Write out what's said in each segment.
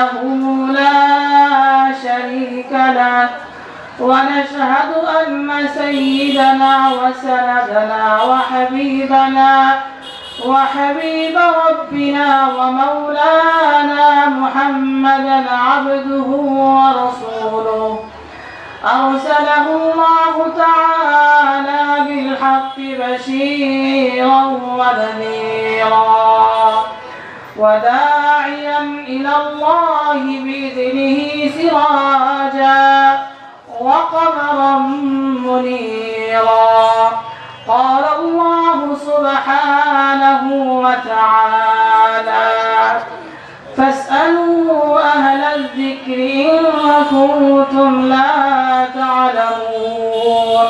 وحده لا شريك له ونشهد أن سيدنا وسندنا وحبيبنا وحبيب ربنا ومولانا محمدا عبده ورسوله. أرسله الله تعالى بالحق بشيرا ونذيرا. وداعيا إلى الله بإذنه سراجا وقمرا منيرا. قال الله سبحانه وتعالى فاسألوا أهل الذكر إن كنتم لا تعلمون.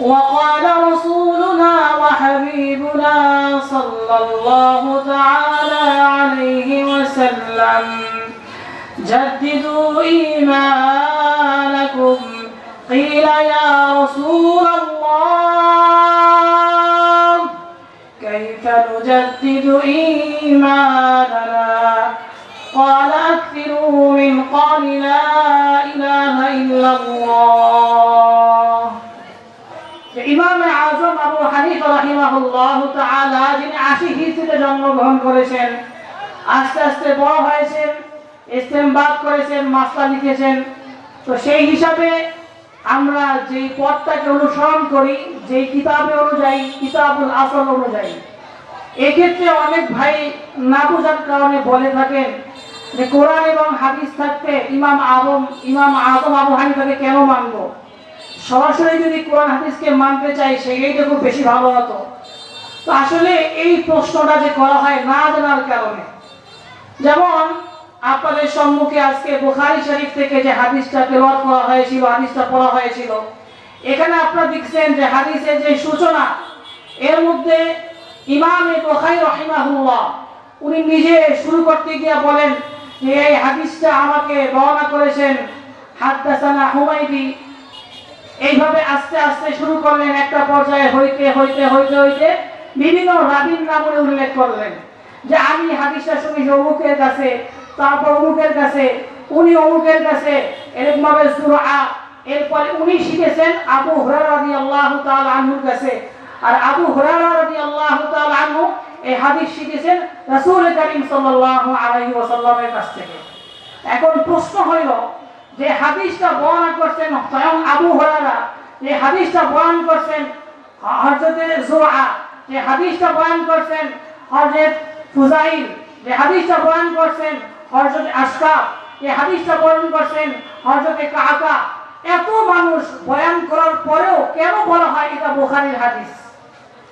وقال رسولنا وحبيبنا صلى الله تعالى عليه وسلم. جددوا إيمانكم. قيل يا رسول الله كيف نجدد إيماننا؟ قال أكثروا من قول لا রাহিমাহুল্লাহ তাআলা, যিনি আশি হিজরিতে জন্মগ্রহণ করেছেন, আস্তে আস্তে বড় হয়েছেন, ইস্তেমবাদ করেছেন, মাসলা লিখেছেন। তো সেই হিসাবে আমরা যে পথটাকে অনুসরণ করি যে কিতাবে অনুযায়ী, কিতাবুল আসল অনুযায়ী, এক্ষেত্রে অনেক ভাই না বোঝার কারণে বলে থাকেন যে কোরআন এবং হাদিস থাকতে ইমাম আবম ইমাম আজম আবু হানিফাকে কেন মানবো? সরাসরি যদি কোরআন হাদিসকে মানতে চাই সেটাই তো খুব বেশি ভালো হতো। তো আসলে এই প্রশ্নটা যে করা হয় না জানার কারণে। যেমন, আপনাদের সম্মুখে আজকে বুখারি শরীফ থেকে যে হাদিসটা তেলাওয়াত করা হয়েছিল, হাদিসটা পড়া হয়েছিল, এখানে আপনারা দেখছেন যে হাদিসের যে সূচনা, এর মধ্যে ইমাম বুখারী রাহিমাহুল্লাহ, উনি নিজে শুরু করতে গিয়ে বলেন যে, এই হাদিসটা আমাকে বর্ণনা করেছেন হাদ্দাসানা হুমাইদি এইভাবে আস্তে আস্তে শুরু করলেন, একটা পর্যায়ে হইতে হইতে হইতে হইতে বিভিন্ন রাবির নামে উল্লেখ করলেন যে আমি হাদিসটা শুনেছি অমুকের কাছে, তারপর অমুকের কাছে, উনি অমুকের কাছে এরকম ভাবে সুরা, এরপরে উনি শিখেছেন আবু হুরারা তাআলা আনহুর কাছে। আর আবু হুরারা তাআলা আনহু এই হাদিস শিখেছেন রাসূল করিম সাল্লাল্লাহু আলাইহি ওয়াসাল্লামের কাছ থেকে। এখন প্রশ্ন হইল যে হাদিসটা বর্ণনা করছেন স্বয়ং আবু হরারা যে হাদিসটা বয়ান করছেন হজরতে জুরা যে হাদিসটা বয়ান করছেন হজরত ফুজাইল, যে হাদিসটা বয়ান করছেন হজরত আশকাব যে হাদিসটা বয়ান করছেন হজরতে কাকা এত মানুষ বয়ান করার পরেও কেন বলা হয় এটা বোখারির হাদিস?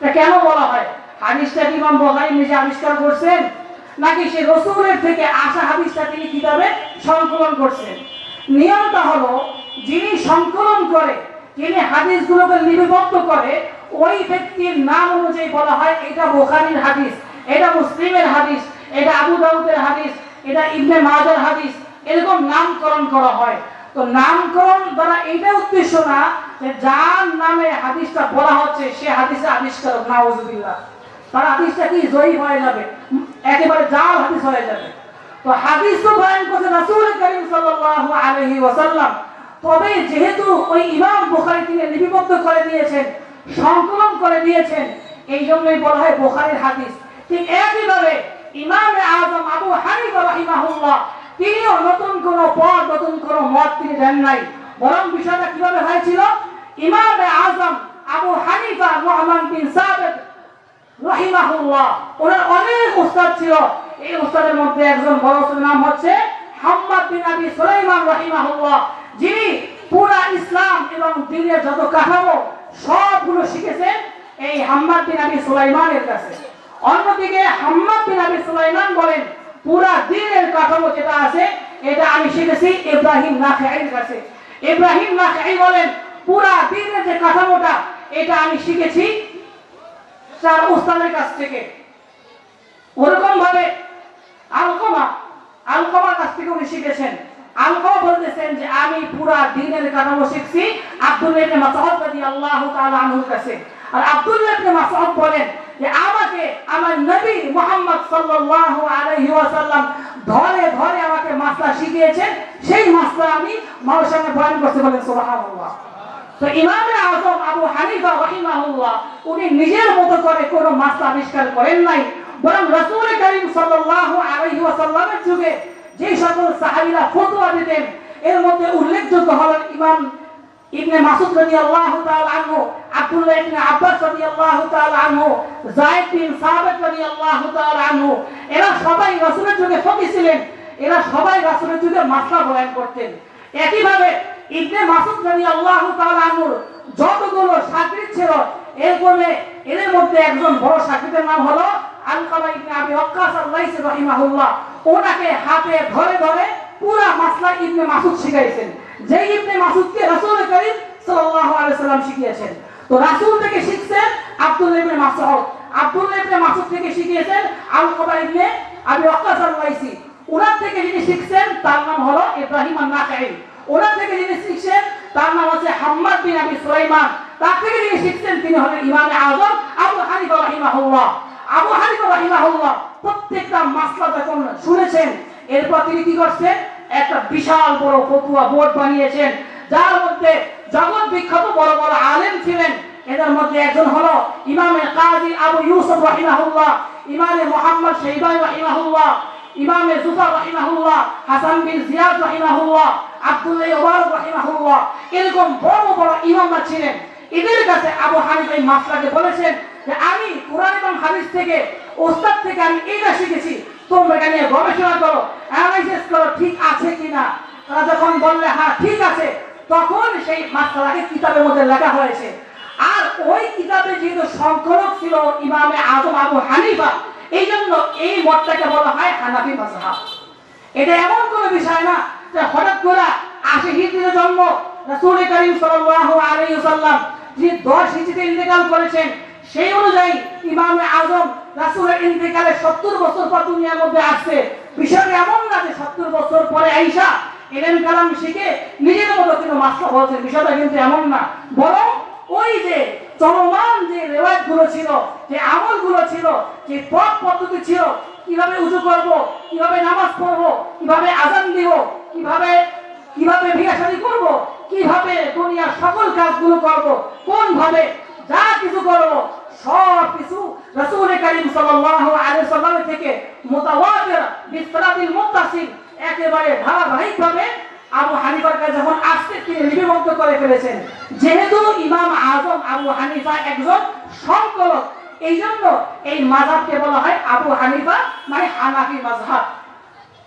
কেন বলা হয়? হাদিসটা কি ইমাম বোখারি নিজে আবিষ্কার করছেন? নাকি সে রসুলের থেকে আসা হাদিসটা তিনি কিতাবে সংকলন করছেন? নিয়মটা হলো, যিনি সংকলন করে, যিনি হাদিসগুলোকে লিপিবদ্ধ করে ওই ব্যক্তির নাম অনুযায়ী বলা হয়, এটা বোখারির হাদিস, এটা মুসলিমের হাদিস, এটা আবু দাউদের হাদিস, এটা ইবনে মাজার হাদিস, এরকম নামকরণ করা হয়। তো নামকরণ দ্বারা এটা উদ্দেশ্য না যে যার নামে হাদিসটা বলা হচ্ছে, সে হাদিসে আবিষ্কার নাউজুবিল্লাহ। তার হাদিসটা কি জয়ী হয়ে যাবে? একেবারে জাল হাদিস হয়ে যাবে। তো হাদিস তো বয়ান করছে রাসূল করিম সাল্লাল্লাহু আলাইহি ওয়াসাল্লাম। তবে যেহেতু ওই ইমাম বুখারী তিনি লিপিবদ্ধ করে দিয়েছেন সংকলন করে দিয়েছেন। এই জন্যই বলা হয় বুখারীর হাদিস। ঠিক একইভাবে ইমামে আজম আবু হানিফা রাহিমাহুল্লাহ, তিনিও নতুন কোন পদ নতুন কোন মত তিনি দেন নাই। বরং বিষয়টা কীভাবে হয়েছিল? ইমামে আজম আবু হানিফা নোমান বিন সাবেদ রহিমাহুল্লাহ, ওনার অনেক উস্তাদ ছিল। এই উস্তাদের মধ্যে একজন বড় নাম হচ্ছে হাম্মাদ বিন আবি সুলাইমান রহিমাহুল্লাহ, যিনি পুরা ইসলাম এবং দিনের যত কাঠামো সবগুলো শিখেছেন এই হাম্মাদ বিন আবি সুলাইমানের কাছে। অন্যদিকে হাম্মাদ বিন আবি সুলাইমান বলেন, পুরা দিনের কাঠামো যেটা আছে, এটা আমি শিখেছি ইব্রাহিম নাখাইয়ের কাছে। ইব্রাহিম নাখাই বলেন, পুরা দিনের যে কাঠামোটা, এটা আমি শিখেছি তার উস্তাদের কাছ থেকে। ওরকম ভাবে আলকমা, আলকমার কাছ থেকে উনি শিখেছেন। আলকমা বলতেছেন যে আমি পুরা দিনের কাঠামো শিখছি। আব্দুল ইবনে মাসউদ রাদিয়াল্লাহু তাআলা আনহুর কাছে। আর আব্দুল্লাহ ইবনে মাসউদ বলেন যে আমাকে, আমার নবী মুহাম্মদ সাল্লাল্লাহু আলাইহি ওয়াসাল্লাম ধরে ধরে আমাকে মাসলা শিখিয়েছেন। সেই মাসলা আমি মানুষের সামনে বয়ান করতে বলেন, সুবহানাল্লাহ। তো ইমামে আজম আবু হানিফা রাহিমাহুল্লাহ, উনি নিজের মতো করে কোনো মাসলা আবিষ্কার করেন নাই। বরং রাসূল করিম সাল্লাল্লাহু আলাইহি ওয়াসাল্লামের যুগে যে সকল সাহাবীরা ফতোয়া দিতেন, এর মধ্যে উল্লেখযোগ্য হলেন ইমাম ইবনে মাসুদ রাদিয়াল্লাহু তাআলা আনহু, আব্দুল্লাহ ইবনে আব্বাস রাদিয়াল্লাহু তাআলা আনহু, যায়েদ বিন সাবিত রাদিয়াল্লাহু তাআলা আনহু, এরা সবাই রাসূলের যুগে ফকি ছিলেন, এরা সবাই রাসূলের যুগে মাসলা বয়ান করতেন। একইভাবে ইবনে মাসুদ রাদিয়াল্লাহু তাআলা আনহুর যতগুলো সাকরিত ছিল, এরপরে এদের মধ্যে একজন বড় সাকরিতের নাম হলো আলকামা ইবনে আবি ওয়াক্কাস আল-লাইসি রাহিমাহুল্লাহ, ওনাকে হাতে ধরে ধরে পুরা মাসলা ইবনে মাসুদ শিখাইছেন। যে ইবনে মাসুদকে রাসূল করিম সাল্লাল্লাহু আলাইহি সাল্লাম শিখিয়েছেন। তো রাসূল থেকে শিখছেন আব্দুল্লাহ ইবনে মাসউদ। আব্দুল্লাহ ইবনে মাসুদ থেকে শিখিয়েছেন আলকামা ইবনে আবি ওয়াক্কাস আল-লাইসি। ওনার থেকে যিনি শিখছেন, তার নাম হলো ইব্রাহিম আন-নাখাই ওনার থেকে যিনি শিখছেন, তার নাম হচ্ছে হাম্মাদ বিন আবি সুলাইমান। তার থেকে যিনি শিখছেন, তিনি হলেন ইমামে আজম আবু হানিফা রাহিমাহুল্লাহ। আবু হানিফা রাহিমাহুল্লাহ প্রত্যেকটা মাসলা যখন শুনেছেন, এরপর তিনি কি করছেন? একটা বিশাল বড় ফতুয়া বোর্ড বানিয়েছেন, যার মধ্যে জগৎ বিখ্যাত বড় বড় আলেম ছিলেন। এদের মধ্যে একজন হলো ইমামে কাজী আবু ইউসুফ রাহিমাহুল্লাহ, ইমামে মোহাম্মদ শহীবাই রাহিমাহুল্লাহ, ইমামে জুফর রাহিমাহুল্লাহ, হাসান বিন জিয়াদ রাহিমাহুল্লাহ, আব্দুল্লাহ ওবারক রাহিমাহুল্লাহ, এরকম বড় বড় ইমামরা ছিলেন। এদের কাছে আবু হানিফ এই মাসলাকে বলেছেন যে আমি কোরআন এবং হাদিস থেকে, ওস্তাদ থেকে আমি এটা শিখেছি। তোমরা এটা নিয়ে গবেষণা করো অ্যানালাইসিস করো, ঠিক আছে কিনা? তারা যখন বললে হ্যাঁ ঠিক আছে, তখন সেই মাসলাকে কিতাবের মধ্যে লেখা হয়েছে। আর ওই কিতাবে যেহেতু সংকলক ছিল ইমামে আজম আবু হানিফা, এই জন্য এই মতটাকে বলা হয় হানাফি মাযহাব। এটা এমন কোনো বিষয় না যে হঠাৎ করে আশি হিজরিতে জন্ম রাসূল করিম সাল্লাল্লাহু আলাইহি ওয়াসাল্লাম, যিনি 10 হিজরিতে ইন্তেকাল করেছেন সেই অনুযায়ী ইমামে আজম রাসূলের ইন্তেকালের 70 বছর পর দুনিয়ার মধ্যে আসছে। বিষয়টা এমন না যে 70 বছর পরে আইসা এলেন কালাম শিখে নিজের মতো কিন্তু মাসলা বলছেন বিষয়টা কিন্তু এমন না। বরং ওই যে চলমান যে রেওয়াজগুলো ছিল, যে আমলগুলো ছিল, যে পথ পদ্ধতি ছিল, কীভাবে উজু করব, কীভাবে নামাজ পড়ব, কীভাবে আজান দিব, কীভাবে কীভাবে বিয়ে শাদী করব, কীভাবে দুনিয়ার সকল কাজগুলো করব কোন ভাবে যা কিছু করব সব কিছু রাসূল করিম সাল্লাল্লাহু আলাইহি সাল্লাম থেকে মুতাওয়াতির বিসরাতিল মুত্তাসিল, একেবারে ধারাবাহিকভাবে আবু হানিফার কাছে যখন আসতে তিনি লিপিবদ্ধ করে ফেলেছেন। যেহেতু ইমাম আজম আবু হানিফা একজন সংকলক এই জন্য এই মাযহাবকে বলা হয় আবু হানিফা মানে হানাফি মাযহাব।